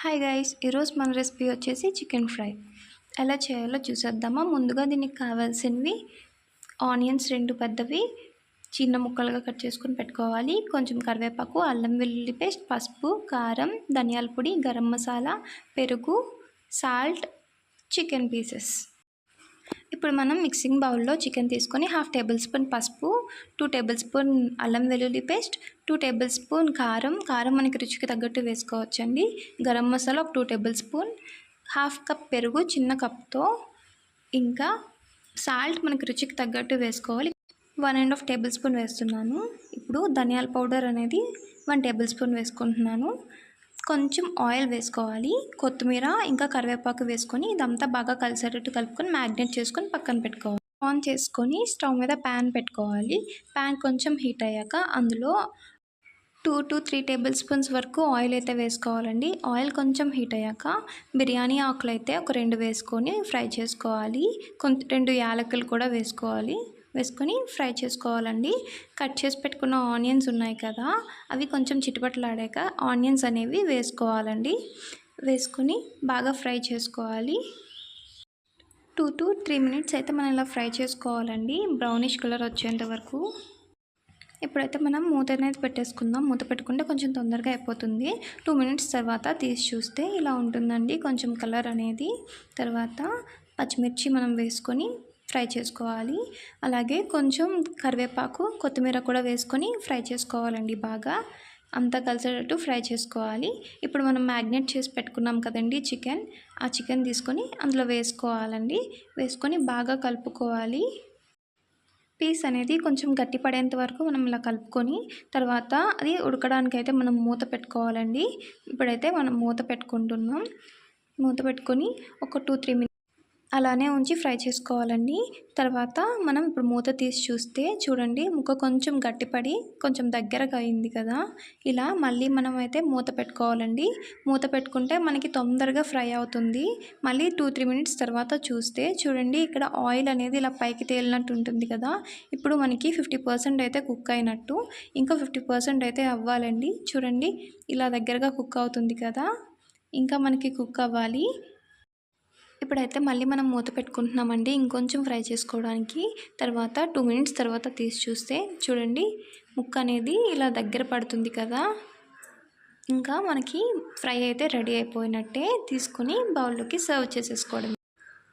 Hi guys ఈరోజు మన recipe వచ్చేసి చికెన్ ఫ్రై. ఎలా చేయాలో చూసేద్దామా? ముందుగా దీనికి కావాల్సినవి ఆనియన్స్ రెండు పెద్దవి చిన్న ముక్కలుగా కట్ చేసుకొని పెట్టుకోవాలి. కొంచెం కరివేపాకు అల్లం వెల్లుల్లి పేస్ట్ పసుపు కారం ధనియాల పొడి గరం మసాలా పెరుగు సాల్ట్ చికెన్ పీసెస్. ఇప్పుడు మనం మిక్సింగ్ బౌల్లో చికెన్ తీసుకొని హాఫ్ టేబుల్ స్పూన్ పసుపు టూ టేబుల్ స్పూన్ అల్లం వెల్లుల్లి పేస్ట్ టూ టేబుల్ స్పూన్ కారం. కారం మనకి రుచికి తగ్గట్టు వేసుకోవచ్చండి. గరం మసాలా ఒక two tablespoon half cup పెరుగు చిన్న కప్తో ఇంకా సాల్ట్ మనకి రుచికి తగ్గట్టు వేసుకోవాలి. One and half tablespoon వేస్తున్నాను. ఇప్పుడు ధనియాల పౌడర్ అనేది వన్ టేబుల్ స్పూన్ వేసుకుంటున్నాను. కొంచెం ఆయిల్ వేసుకోవాలి. కొత్తిమీర ఇంకా కరివేపాకు వేసుకొని ఇదంతా బాగా కలిసేటట్టు కలుపుకొని మ్యాగ్నేట్ చేసుకొని పక్కన పెట్టుకోవాలి. ఆన్ చేసుకొని స్టవ్ మీద ప్యాన్ పెట్టుకోవాలి. ప్యాన్ కొంచెం హీట్ అయ్యాక అందులో two to three tablespoons వరకు ఆయిల్ అయితే వేసుకోవాలండి. ఆయిల్ కొంచెం హీట్ అయ్యాక బిర్యానీ ఆకులు అయితే ఒక రెండు వేసుకొని ఫ్రై చేసుకోవాలి. కొంత రెండు యాలకులు కూడా వేసుకోవాలి. వేసుకొని ఫ్రై చేసుకోవాలండి. కట్ చేసి పెట్టుకున్న ఆనియన్స్ ఉన్నాయి కదా అవి కొంచెం చిటపట్లాడాక ఆనియన్స్ అనేవి వేసుకోవాలండి. వేసుకొని బాగా ఫ్రై చేసుకోవాలి. టూ టు త్రీ మినిట్స్ అయితే మనం ఇలా ఫ్రై చేసుకోవాలండి. బ్రౌనిష్ కలర్ వచ్చేంత వరకు. ఇప్పుడైతే మనం మూత అనేది పెట్టేసుకుందాం. మూత పెట్టుకుంటే కొంచెం తొందరగా అయిపోతుంది. టూ మినిట్స్ తర్వాత తీసి చూస్తే ఇలా ఉంటుందండి. కొంచెం కలర్ అనేది. తర్వాత పచ్చిమిర్చి మనం వేసుకొని ఫ్రై చేసుకోవాలి. అలాగే కొంచెం కరివేపాకు కొత్తిమీర కూడా వేసుకొని ఫ్రై చేసుకోవాలండి బాగా. అంతా కలిసేటట్టు ఫ్రై చేసుకోవాలి. ఇప్పుడు మనం మ్యాగ్నేట్ చేసి పెట్టుకున్నాం కదండి చికెన్ ఆ చికెన్ తీసుకొని అందులో వేసుకోవాలండి. వేసుకొని బాగా కలుపుకోవాలి. పీస్ అనేది కొంచెం గట్టి పడేంత వరకు మనం ఇలా కలుపుకొని తర్వాత అది ఉడకడానికి అయితే మనం మూత పెట్టుకోవాలండి. ఇప్పుడైతే మనం మూత పెట్టుకుంటున్నాం. మూత పెట్టుకొని ఒక టూ త్రీ మినిట్స్ అలానే ఉంచి ఫ్రై చేసుకోవాలండి. తర్వాత మనం ఇప్పుడు మూత తీసి చూస్తే చూడండి ముక్క కొంచెం గట్టిపడి కొంచెం దగ్గరగా అయింది కదా. ఇలా మళ్ళీ మనం అయితే మూత పెట్టుకోవాలండి. మూత పెట్టుకుంటే మనకి తొందరగా ఫ్రై అవుతుంది. మళ్ళీ టూ త్రీ మినిట్స్ తర్వాత చూస్తే చూడండి ఇక్కడ ఆయిల్ అనేది ఇలా పైకి తేలినట్టు ఉంటుంది కదా. ఇప్పుడు మనకి ఫిఫ్టీ పర్సెంట్ అయితే కుక్ అయినట్టు. ఇంకా ఫిఫ్టీ పర్సెంట్ అయితే అవ్వాలండి. చూడండి ఇలా దగ్గరగా కుక్ అవుతుంది కదా. ఇంకా మనకి కుక్ అవ్వాలి. ఇప్పుడైతే మళ్ళీ మనం మూత పెట్టుకుంటున్నామండి. ఇంకొంచెం ఫ్రై చేసుకోవడానికి తర్వాత టూ మినిట్స్ తర్వాత తీసి చూస్తే చూడండి ముక్క అనేది ఇలా దగ్గర పడుతుంది కదా. ఇంకా మనకి ఫ్రై అయితే రెడీ అయిపోయినట్టే తీసుకొని బౌల్లోకి సర్వ్ చేసేసుకోవడం.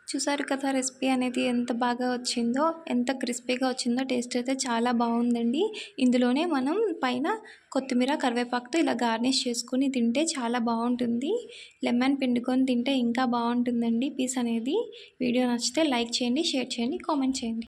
చూసారు కదా రెసిపీ అనేది ఎంత బాగా వచ్చిందో ఎంత క్రిస్పీగా వచ్చిందో టేస్ట్ అయితే చాలా బాగుందండి. ఇందులోనే మనం పైన కొత్తిమీర కరివేపాకుతో ఇలా గార్నిష్ చేసుకుని తింటే చాలా బాగుంటుంది. లెమన్ పిండుకొని తింటే ఇంకా బాగుంటుందండి పీస్ అనేది. వీడియో నచ్చితే లైక్ చేయండి షేర్ చేయండి కామెంట్ చేయండి.